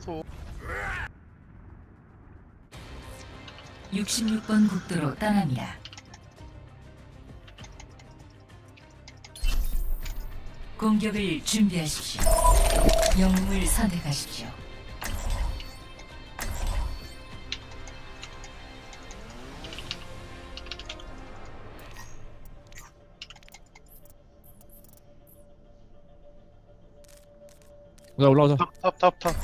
소 66번 국도로 떠납니다. 공격을 준비하십시오. 영웅을 선택하십시오. 자 올라오자 탑탑탑탑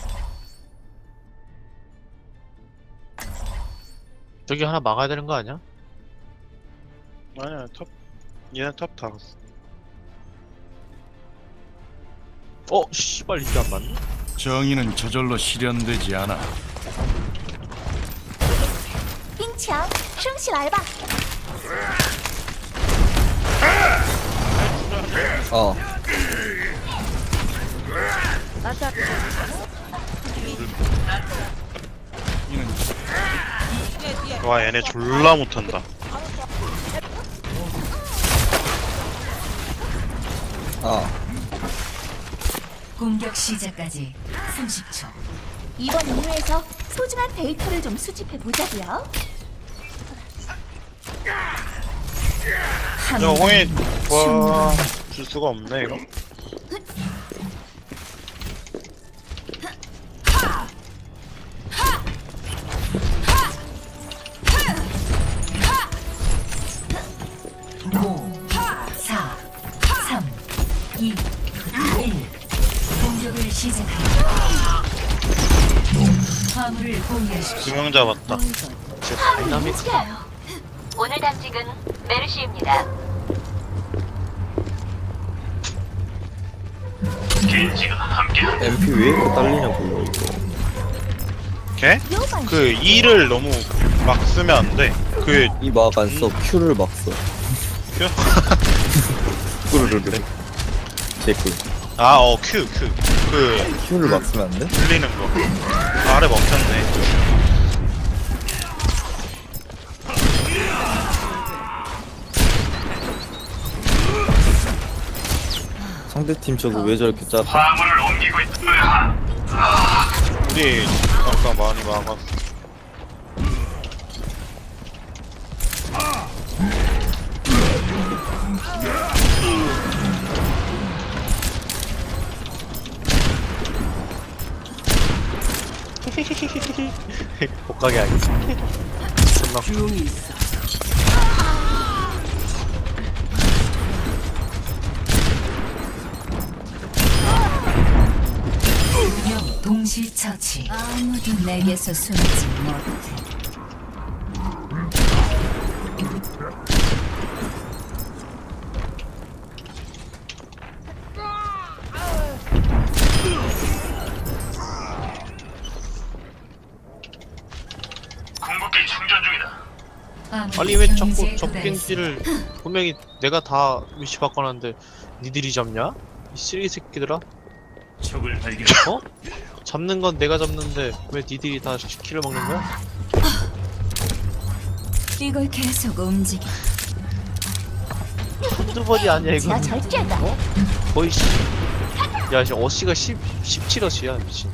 저기 하나 막아야 되는 거 아니야? 아니야 탑 얘네 탑다 갔어 어, 씨발 이게 안 맞네. 정의는 저절로 실현되지 않아. 冰强，升起来吧！ 어 와 얘네 졸라 못한다 아, 공격 시작까지 30초. 이번 임무에서 소중한 데이터를 좀 수집해 보자고요. 한야 홍이 충분. 와줄 수가 없네 이거 두명 잡았다 화물이 움직여요. 오늘 단직은 메르시입니다. MP 왜 이렇게 딸리냐고요 이거 걔? 그 E를 너무 막 쓰면 안 돼 그 이막안써 Q를 막 써. Q? 꾸르르르 개꿀 아, 어, Q, Q. 그, Q를 막 쓰면 안 돼? 돌리는 거. 아래 먹혔네. 상대팀 저거 왜 저렇게 짜? 우리, 아까 많이 막았어. 복가게 하기. 존나 명 동시 처치. 아무도 내게서 숨지 못해. 아니 왜 자꾸 적겐지를 분명히 내가 다 위치 바꿔놨는데 니들이 잡냐? 이 쓰레기 새끼들아? 적을 발견. 어? 잡는 건 내가 잡는데 왜 니들이 다 키를 먹는 거야? 이걸 계속 움직여. 한두 번이 아니야 이거 제가 절제다. 거의 씨. 야 지금 어시가 10, 17어시야 미친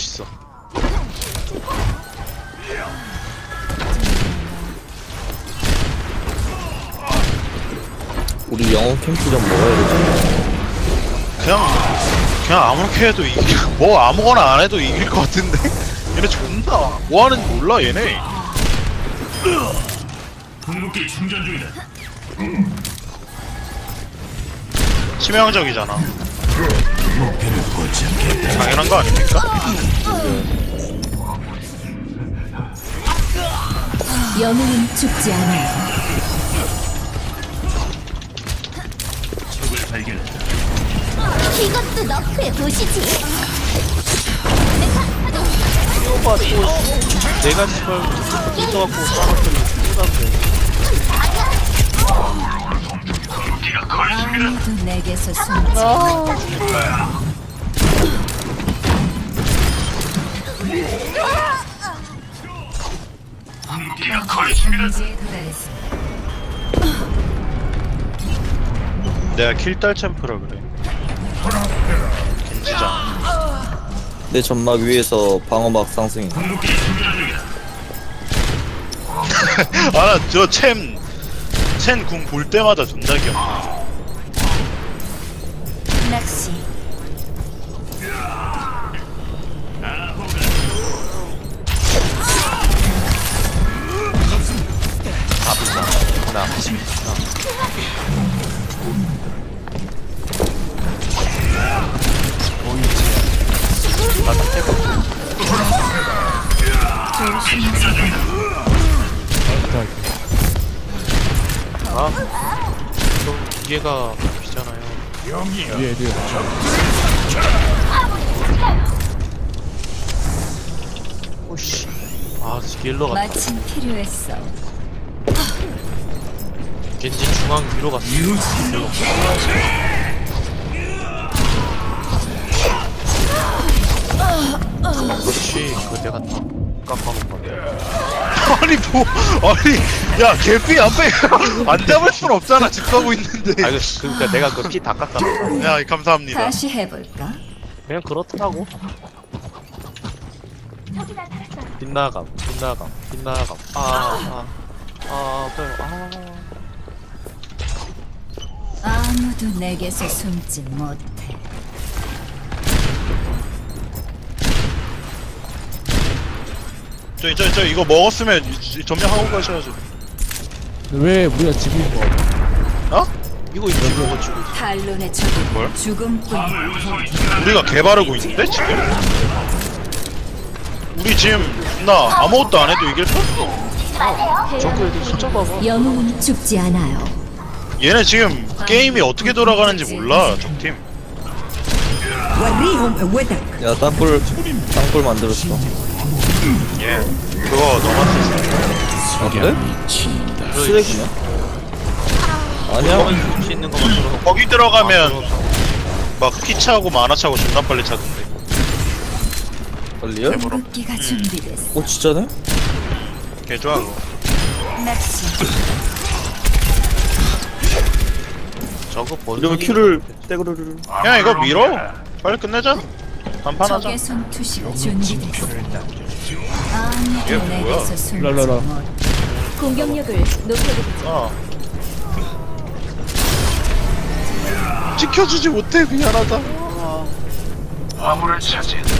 멋있어 우리 영어 캠프점 먹어야 되지. 그냥, 그냥 아무렇게 해도 이길, 뭐 아무거나 안 해도 이길 것 같은데? 얘네 존나, 뭐 하는지 몰라, 얘네. 궁극기 충전 중이다. 치명적이잖아. 거 아닙니까? 영웅은 죽지 않아요. 적을 발견. 이것도 보시지. 쏘봐 또 내가 씨발 있어갖고 사람들이 쏘다는데 아무도 내게서 숨지 못 해. 경지에 도달했습니다. 내가 킬딸 챔프라 그래 겐지장 내 점막 위에서 방어막 상승이. 아나저챔챔궁 볼 때마다 존나 귀엽다 낚시. 아? 저 기계가 비잖아요 위에 뒤에 오씨 아 딜러 같다 마침 필요했어. 겐지 중앙 위로 갔어 그렇지 그거 내가 다 깎아놓은 건데 아니 뭐 아니 야 개피 앞에 안 잡을 순 없잖아 집 가고 있는데 아 그, 그러니까 내가 그 피다거야 감사합니다 다시 해볼까? 그냥 그렇더라고 빗나감 빗나감 빗나감 아 아아 아, 그래, 아. 아무도 내게서 숨지 못해. 저기 저기 저 이거 먹었으면 이- 점령하고 가셔야죠 왜 우리가 지금 뭐 어? 이거 이거 먹어주고 탈론의 적은 뭘? 죽음뿐. 우리가 개바르고 있는데 지금? 우리 지금 나 아무것도 안 해도 이길 거? 저거 애들 숫자 봐봐 영웅은 죽지 않아요. 얘네 지금 게임이 어떻게 돌아가는지 몰라 적팀 야 땅굴 땅굴 만들었어. 예 그거 너한테 아 그래? 쓰레기냐? 아니야. 할수 있는 것만 들어 거기 들어가면 막 피차고 만화차고 존나 빨리 차던데 빨리요? 궁극기가 준비됐어. 어 진짜네? 개 좋아 그거 낚시. 저거 뭔 이러면? 큐를 떼그르르. 그냥 이거 밀어 빨리 끝내자 단판하자 적의 준비됐어. 아무도 이게 뭐야? 랄랄라. 공격력을 높여드리죠. 어 지켜주지 못해 미안하다 화물을 차지했다.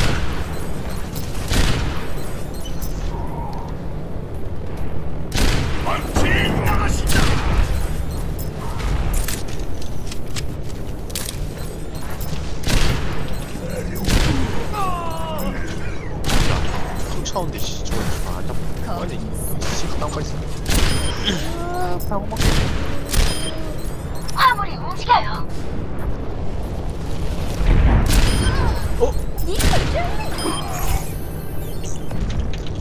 잡고 거기 아니 있어. 씨 땅가 있어 화물이 움직여요.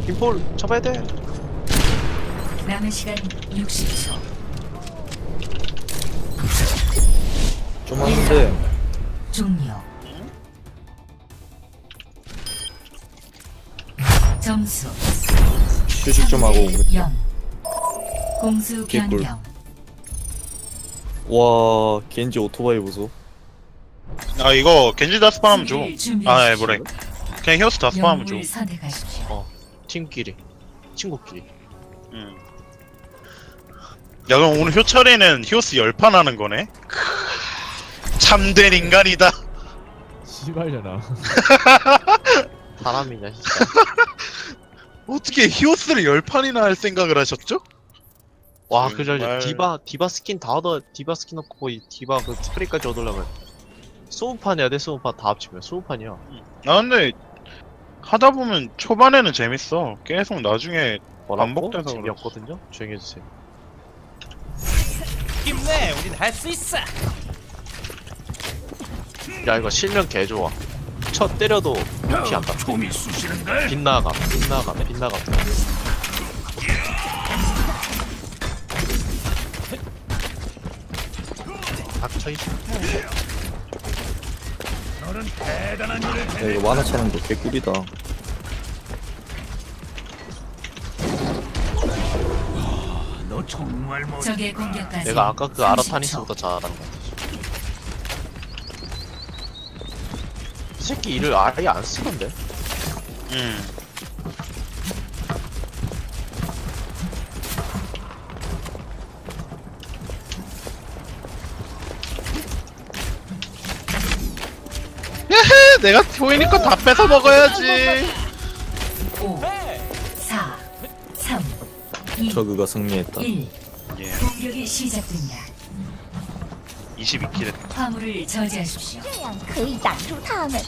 빈볼 잡아야 돼 남은 시간 60초. 좀 하는데 종료. 점수 휴식 좀 하고 오겠다. 0. 공수 개꿀. 변경. 와 겐지 오토바이 보소. 아 이거 겐지 다 스파 하면 준비, 줘아 준비하십시오. 예, 뭐래 그냥 히어스 다 스파 하면 줘 영웅을 선택하십시오. 팀끼리 친구끼리 음. 야 그럼 오늘 효철이는 히오스 열판 하는 거네? 크으, 참된 인간이다 씨발려나 사람이냐 진짜 어떻게 히오스를 열 판이나 할 생각을 하셨죠? 와 그저 정말. 디바 디바 스킨 다 얻어 디바 스킨 넣고 거의 디바 그 스프레이까지 얻으려면 소음판 해야 돼 소음판 다 합치면 소음판이야 아 근데 하다 보면 초반에는 재밌어 계속 나중에 뭐라고? 반복돼서 그렇지. 재미없거든요 조용히 해주세요 힘내, 우린 할 수 있어. 야 이거 실명 개 좋아 쳐 때려도 피안 나. 총이 쑤시는데 빗나가, 빗나가, 빗나가. 닥쳐 있어. 너는 대단한 일을 야 이거 만화 차는 거 개꿀이다 너 정말 못 적의 공격까지 내가 아까 그 30초. 아라타니스보다 잘하는 새끼 일을 아예 안 쓰던데? 음. 헤헤, 내가 보이니까 다 뺏어 먹어야지. 5 4 3 2 저그가 승리했다 1 예, 공격이 시작됩니다 22킬. 화물을 저지하십시오 这样可以挡住他们。